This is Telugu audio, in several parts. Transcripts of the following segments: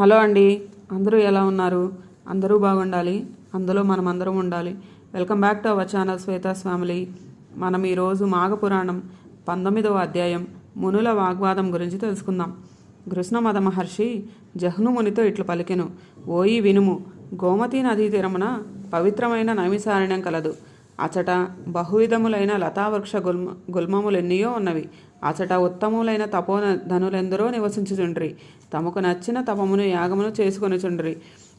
హలో అండి. అందరూ ఎలా ఉన్నారు? అందరూ బాగుండాలి. అందులో మనం అందరం ఉండాలి. Welcome back to our channel Shweta's family. మనం ఈరోజు మాఘపురాణం పంతొమ్మిదవ అధ్యాయం మునుల వాగ్వాదం గురించి తెలుసుకుందాం. కృష్ణమద మహర్షి జహ్ను మునితో ఇట్లు పలికెను. ఓయి వినుము గోమతీ నదీ తీరమున పవిత్రమైన నైమిసారణ్యం కలదు. అచట బహువిధములైన లతావృక్ష గుల్మ గుల్మములెన్నియో ఉన్నవి. అచట ఉత్తములైన తపోన ధనులెందరో నివసించుచుండ్రి. తమకు నచ్చిన తపమును యాగమును చేసుకొనిచుండ్రి.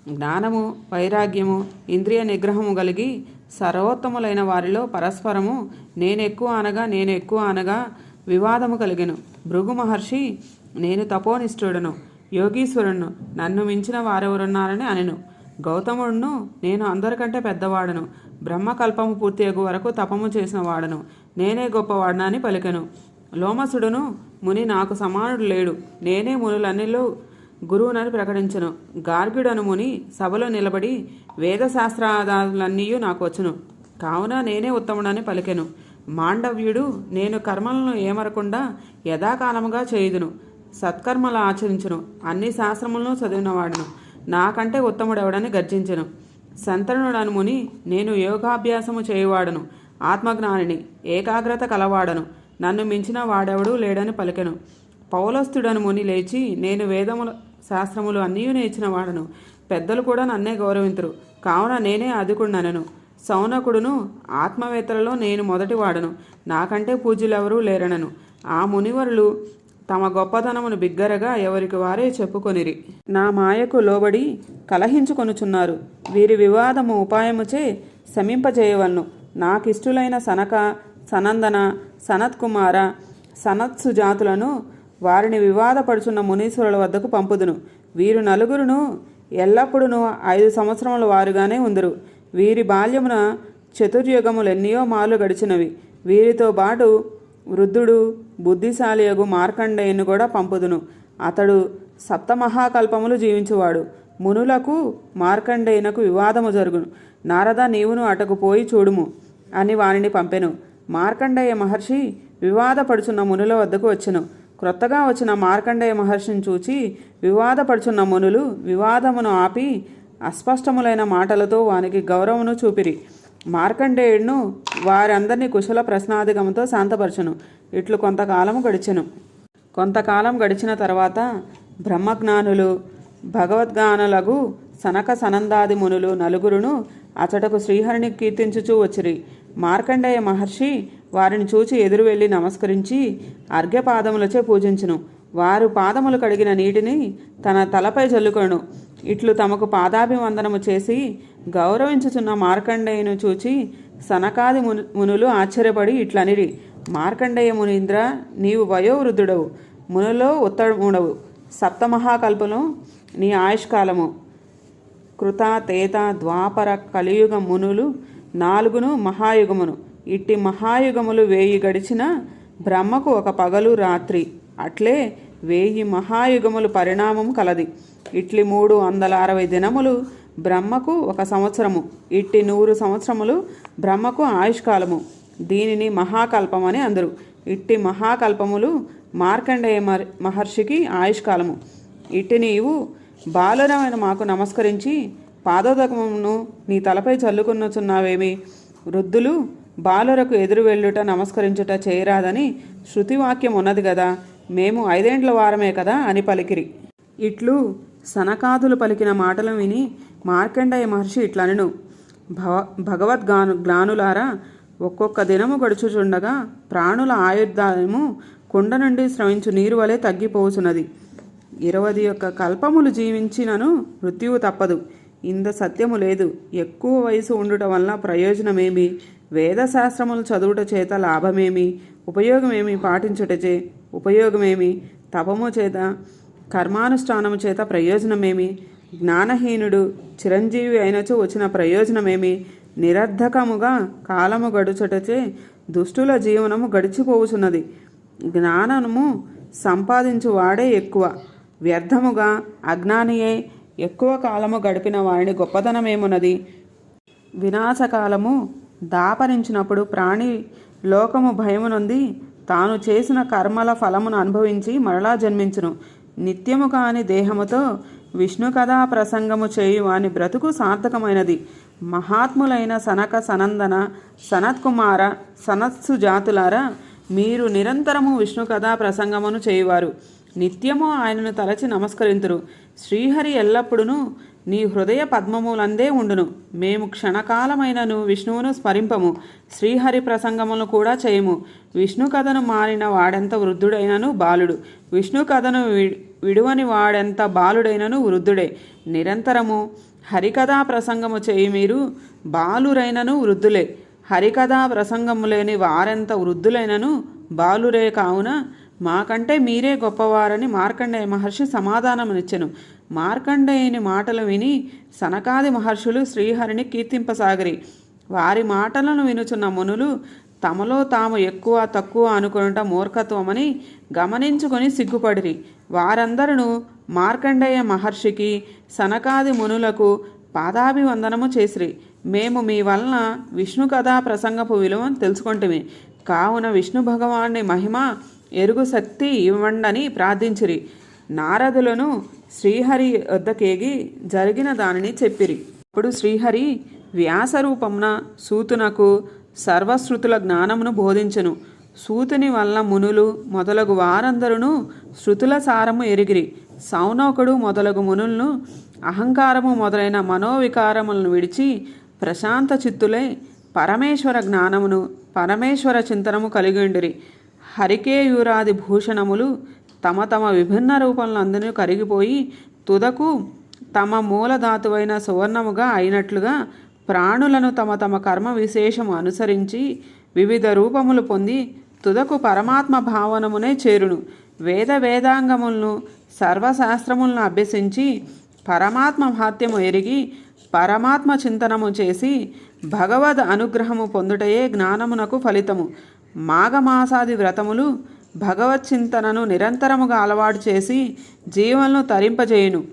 జ్ఞానము వైరాగ్యము ఇంద్రియ నిగ్రహము కలిగి సర్వోత్తములైన వారిలో పరస్పరము నేనెక్కువ అనగా నేను ఎక్కువ అనగా వివాదము కలిగెను. భృగు మహర్షి నేను తపోనిష్ఠుడను యోగీశ్వరుణ్ణు నన్ను మించిన వారెవరున్నారని అనెను. గౌతముడును నేను అందరికంటే పెద్దవాడను. బ్రహ్మకల్పము పూర్తి వరకు తపము చేసిన వాడను. నేనే గొప్పవాడనని పలికెను. లోమసుడును ముని నాకు సమానుడు లేడు. నేనే మునులన్నిలో గురువునని ప్రకటించను. గార్గ్యుడను ముని సభలో నిలబడి వేదశాస్త్రాదాలన్నీ నాకు వచ్చును. కావున నేనే ఉత్తముడని పలికెను. మాండవ్యుడు నేను కర్మలను ఏమరకుండా యథాకాలముగా చేయుదును. సత్కర్మలు ఆచరించును. అన్ని శాస్త్రములను చదివినవాడును. నాకంటే ఉత్తముడెవడని గర్జించెను. సంతనుడను ముని నేను యోగాభ్యాసము చేయువాడను. ఆత్మజ్ఞానిని ఏకాగ్రత కలవాడను. నన్ను మించిన వాడెవడూ లేడని పలికెను. పౌలస్తుడను ముని లేచి నేను వేదముల శాస్త్రములు అన్నీ నేర్చిన వాడను. పెద్దలు కూడా నన్నే గౌరవింతురు. కావున నేనే అదుకున్ననను సౌనకుడును ఆత్మవేత్తలలో నేను మొదటివాడను నాకంటే పూజ్యులెవరూ లేరనను. ఆ మునివరులు తమ గొప్పతనమును బిగ్గరగా ఎవరికి వారే చెప్పుకొనిరి. నా మాయకు లోబడి కలహించుకొనుచున్నారు. వీరి వివాదము ఉపాయముచే శమింపజేయవలను. నాకిష్టులైన సనక సనందన సనత్కుమార సనత్సు జాతులను వారిని వివాదపడుచున్న మునీశ్వరుల వద్దకు పంపుదును. వీరు నలుగురును ఎల్లప్పుడూ ఐదు సంవత్సరముల వారుగానే ఉందరు. వీరి బాల్యమున చతుర్యుగములెన్నయో మార్లు గడిచినవి. వీరితో పాటు వృద్ధుడు బుద్ధిశాలియగు మార్కండేయును కూడా పంపుదును. అతడు సప్తమహాకల్పములు జీవించువాడు. మునులకు మార్కండేయునకు వివాదము జరుగును. నారద నీవును అటకు పోయి చూడుము అని వానిని పంపెను. మార్కండేయ మహర్షి వివాదపడుచున్న మునుల వద్దకు వచ్చెను. క్రొత్తగా వచ్చిన మార్కండేయ మహర్షిని చూచి వివాదపడుచున్న మునులు వివాదమును ఆపి అస్పష్టములైన మాటలతో వానికి గౌరవమును చూపిరి. మార్కండేయుడును వారందరినీ కుశల ప్రశ్నాధిగంతో శాంతపరచును. ఇట్లు కొంతకాలము గడిచెను. కొంతకాలం గడిచిన తర్వాత బ్రహ్మజ్ఞానులు భగవద్గానులగు సనక సనందాది మునులు నలుగురును అచటకు శ్రీహరిని కీర్తించుచూ వచ్చిరి. మార్కండేయ మహర్షి వారిని చూచి ఎదురు వెళ్ళి నమస్కరించి అర్ఘ్యపాదములచే పూజించును. వారు పాదములు కడిగిన నీటిని తన తలపై చల్లుకొను ఇట్లు తమకు పాదాభివందనము చేసి గౌరవించుచున్న మార్కండేయును చూచి సనకాది మును మునులు ఆశ్చర్యపడి ఇట్లనిరి. మార్కండేయ మునీంద్ర నీవు వయోవృద్ధుడవు. మునులో ఉత్తముడవు సప్తమహాకల్పను నీ ఆయుష్కాలము. కృత తేత ద్వాపర కలియుగ మునులు నాలుగును మహాయుగమును. ఇట్టి మహాయుగములు వేయి గడిచిన బ్రహ్మకు ఒక పగలు రాత్రి. అట్లే వేయి మహాయుగములు పరిణామం కలది. ఇట్లి మూడు వందల అరవై దినములు బ్రహ్మకు ఒక సంవత్సరము. ఇట్టి నూరు సంవత్సరములు బ్రహ్మకు ఆయుష్కాలము. దీనిని మహాకల్పమని అందరు. ఇట్టి మహాకల్పములు మార్కండేయ మహర్షికి ఆయుష్కాలము. ఇట్టి నీవు బాలనమైన మాకు నమస్కరించి పాదోదకమును నీ తలపై చల్లుకున్నచున్నావేమి వృద్ధులు బాలురకు ఎదురు వెళ్ళుట నమస్కరించుట చేయరాదని శృతివాక్యం ఉన్నది కదా మేము ఐదేండ్ల వారమే కదా అని పలికిరి. ఇట్లు సనకాదులు పలికిన మాటలు విని మార్కండయ మహర్షి ఇట్లనను. భవ భగవద్గాను జ్ఞానులారా ఒక్కొక్క దినము గడుచుచుండగా ప్రాణుల ఆయుర్దాయము కుండ నుండి స్రవించు నీరు వలె తగ్గిపోచున్నది ఇరవది యొక్క కల్పములు జీవించినను మృత్యువు తప్పదు. ఇంత సత్యము లేదు. ఎక్కువ వయసు ఉండుట వలన ప్రయోజనమేమి? వేదశాస్త్రములు చదువుట చేత లాభమేమి? ఉపయోగమేమి పాటించుటచే? ఉపయోగమేమి? తపము చేత కర్మానుష్ఠానము చేత ప్రయోజనమేమి? జ్ఞానహీనుడు చిరంజీవి అయినచో వచ్చిన ప్రయోజనమేమి? నిరర్ధకముగా కాలము గడుచుటచే దుష్టుల జీవనము గడిచిపోవుచున్నది. జ్ఞానము సంపాదించు వాడే ఎక్కువ. వ్యర్థముగా అజ్ఞానియే ఎక్కువ కాలము గడిపిన వారిని గొప్పతనమేమున్నది? వినాశకాలము దాపరించినప్పుడు ప్రాణి లోకము భయమునొంది తాను చేసిన కర్మల ఫలమును అనుభవించి మరలా జన్మించును. నిత్యము కాని దేహముతో విష్ణు కథా ప్రసంగము చేయు అని బ్రతుకు సార్థకమైనది. మహాత్ములైన సనక సనందన సనత్కుమార సనత్సు జాతులారా మీరు నిరంతరము విష్ణు కథా ప్రసంగమును చేయువారు. నిత్యము ఆయనను తలచి నమస్కరింతురు. శ్రీహరి ఎల్లప్పుడూ నీ హృదయ పద్మములందే ఉండును. మేము క్షణకాలమైనను విష్ణువును స్మరింపము. శ్రీహరి ప్రసంగములను కూడా చేయము. విష్ణు కథను మారిన వాడెంత వృద్ధుడైనను బాలుడు. విష్ణు కథను వి- విడువని వాడెంత బాలుడైనను వృద్ధుడే. నిరంతరము హరికథా ప్రసంగము చేయి మీరు బాలురైనను వృద్ధులే. హరికథా ప్రసంగము లేని వారెంత వృద్ధులైనను బాలురే కావున మాకంటే మీరే గొప్పవారని మార్కండేయ మహర్షి సమాధానమునిచ్చెను. మార్కండేయుని మాటలు విని సనకాది మహర్షులు శ్రీహరిని కీర్తింపసాగిరి. వారి మాటలను వినుచున్న మునులు తమలో తాము ఎక్కువ తక్కువ అనుకొనుట మూర్ఖత్వమని గమనించుకొని సిగ్గుపడిరి. వారందరూ మార్కండేయ మహర్షికి సనకాది మునులకు పాదాభివందనము చేసిరి. మేము మీ వలన విష్ణు కథా ప్రసంగపు విలువను తెలుసుకుంటుమి. కావున విష్ణు భగవాన్ని మహిమ ఎరుగు శక్తి ఇవ్వండని ప్రార్థించిరి. నారదులను శ్రీహరి వద్దకేగి జరిగిన దానిని చెప్పిరి. అప్పుడు శ్రీహరి వ్యాసరూపమున సూతునకు సర్వశ్రుతుల జ్ఞానమును బోధించెను. సూతుని వల్ల మునులు మొదలగు వారందరూ శృతుల సారము ఎరిగిరి. సౌనోకుడు మొదలగు మునులను అహంకారము మొదలైన మనోవికారములను విడిచి ప్రశాంత చిత్తులై పరమేశ్వర జ్ఞానమును పరమేశ్వర చింతనము కలిగిండిరి హరికేయూరాది భూషణములు తమ తమ విభిన్న రూపంలందరూ కరిగిపోయి తుదకు తమ మూలధాతువైన సువర్ణముగా అయినట్లుగా ప్రాణులను తమ తమ కర్మ విశేషము అనుసరించి వివిధ రూపములు పొంది తుదకు పరమాత్మ భావనమునే చేరును. వేద వేదాంగములను సర్వశాస్త్రములను అభ్యసించి పరమాత్మ మహాత్యము ఎరిగి పరమాత్మ చింతనము చేసి భగవద్ అనుగ్రహము పొందుటయే జ్ఞానమునకు ఫలితము. మాఘమాసాది వ్రతములు భగవత్ చింతనను నిరంతరముగా అలవాటు చేసి జీవనను తరింపజేయును.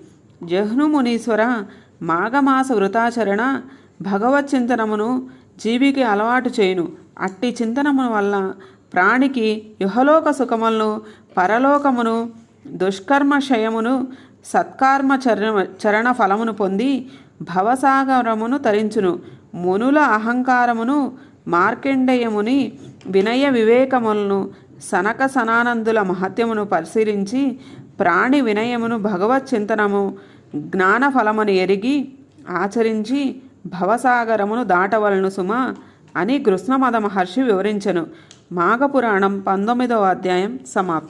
జహ్ను మునీశ్వర మాఘమాస వృతాచరణ భగవత్ చింతనమును జీవికి అలవాటు చేయును. అట్టి చింతనము వల్ల ప్రాణికి యుహలోక సుఖములను పరలోకమును దుష్కర్మశయమును సత్కర్మ చరణ చరణ ఫలమును పొంది భవసాగరమును తరించును. మునుల అహంకారమును మార్కండేయముని వినయ వివేకములను సనక సనానందుల మహత్యమును పరిశీలించి ప్రాణి వినయమును భగవత్ చింతనము జ్ఞానఫలమును ఎరిగి ఆచరించి భవసాగరమును దాటవలను సుమ అని కృష్ణమద మహర్షి వివరించెను. మాఘపురాణం పంతొమ్మిదవ అధ్యాయం సమాప్తం.